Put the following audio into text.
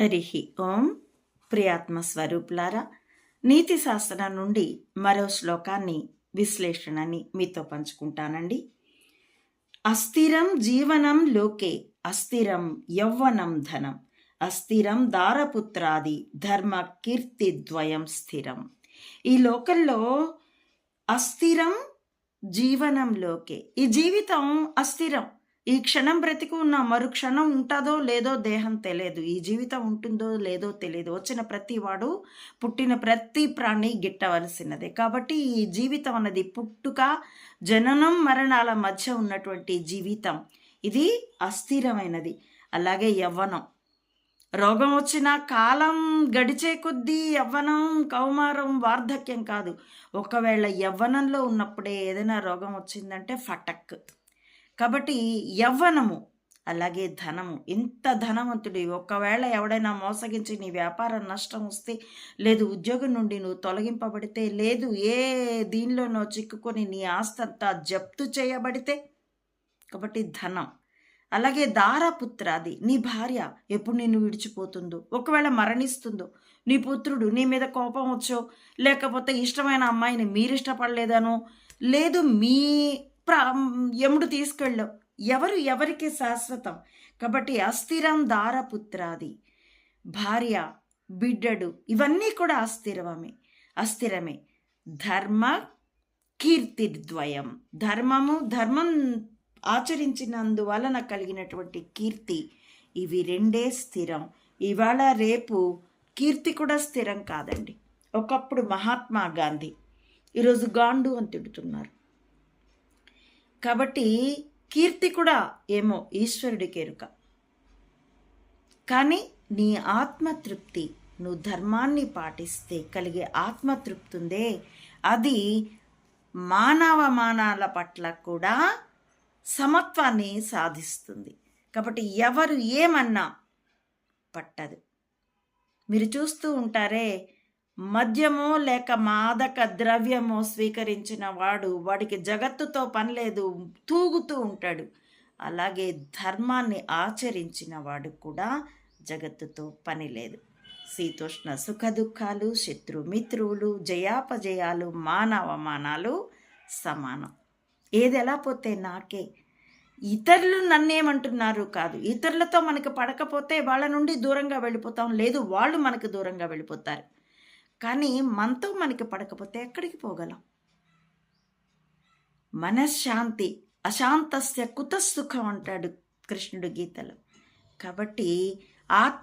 హరి ఓం ప్రియాత్మ స్వరూపులారా నీతి శాస్త్రం నుండి మరో శ్లోకాన్ని విశ్లేషణని మీతో పంచుకుంటానండి. అస్థిరం జీవనం లోకే అస్థిరం యౌవనం ధనం అస్థిరం దారపుత్రాది ధర్మ కీర్తి ద్వయం స్థిరం. ఈ లోకంలో అస్థిరం జీవనంలోకే ఈ జీవితం అస్థిరం. ఈ క్షణం బ్రతికి ఉన్న మరు క్షణం ఉంటుందో లేదో దేహం తెలియదు. ఈ జీవితం ఉంటుందో లేదో తెలియదు. వచ్చిన ప్రతి వాడు పుట్టిన ప్రతి ప్రాణి గిట్టవలసినదే. కాబట్టి ఈ జీవితం అన్నది పుట్టుక జననం మరణాల మధ్య ఉన్నటువంటి జీవితం. ఇది అస్థిరమైనది. అలాగే యవ్వనం. రోగం వచ్చిన కాలం గడిచే కొద్దీ యవ్వనం కౌమారం వార్ధక్యం కాదు. ఒకవేళ యవ్వనంలో ఉన్నప్పుడే ఏదైనా రోగం వచ్చిందంటే ఫటక్. కాబట్టి యవ్వనము అలాగే ధనము. ఎంత ధనవంతుడి. ఒకవేళ ఎవడైనా మోసగించి నీ వ్యాపారం నష్టం వస్తే లేదు ఉద్యోగం నుండి నువ్వు తొలగింపబడితే లేదు ఏ దీనిలోనో చిక్కుకొని నీ ఆస్తంతా జప్తు చేయబడితే కాబట్టి ధనం. అలాగే దారాపుత్రాది నీ భార్య ఎప్పుడు నిన్ను విడిచిపోతుందో ఒకవేళ మరణిస్తుందో నీ పుత్రుడు నీ మీద కోపం వచ్చో లేకపోతే ఇష్టమైన అమ్మాయిని మీరు ఇష్టపడలేదనో లేదు మీ ప్ర యముడు తీసుకెళ్ళో ఎవరు ఎవరికి శాశ్వతం? కాబట్టి అస్థిరం దారపుత్రాది. భార్య బిడ్డడు ఇవన్నీ కూడా అస్థిరమే. అస్థిరమే. ధర్మ కీర్తి ద్వయం ధర్మము ధర్మం ఆచరించినందువలన కలిగినటువంటి కీర్తి ఇవి రెండే స్థిరం. ఇవాళ రేపు కీర్తి కూడా స్థిరం కాదండి. ఒకప్పుడు మహాత్మా గాంధీ. ఈరోజు గాండు అని తిడుతున్నారు. కాబట్టి కీర్తి కూడా ఏమో ఈశ్వరుడికి ఎరుక కానీ నీ ఆత్మతృప్తి నువ్వు ధర్మాన్ని పాటిస్తే కలిగే ఆత్మతృప్తి ఉందే అది మానవమానాల పట్ల కూడా సమత్వాన్ని సాధిస్తుంది. కాబట్టి ఎవరు ఏమన్నా పట్టదు. మీరు చూస్తూ ఉంటారే మద్యమో లేక మాదక ద్రవ్యమో స్వీకరించిన వాడు వాడికి జగత్తుతో పనిలేదు తూగుతూ ఉంటాడు. అలాగే ధర్మాన్ని ఆచరించిన వాడు కూడా జగత్తుతో పని లేదు. శీతోష్ణ సుఖ దుఃఖాలు శత్రు జయాపజయాలు మానవమానాలు సమానం. ఏది ఎలా పోతే నాకే. ఇతరులు నన్నేమంటున్నారు కాదు. ఇతరులతో మనకి పడకపోతే వాళ్ళ నుండి దూరంగా వెళ్ళిపోతాం. లేదు వాళ్ళు మనకు దూరంగా వెళ్ళిపోతారు. కానీ మనతో మనకి పడకపోతే ఎక్కడికి పోగలం? మనశ్శాంతి అశాంతస్య కుతసుఖం అంటాడు కృష్ణుడు గీతలో. కాబట్టి ఆత్మ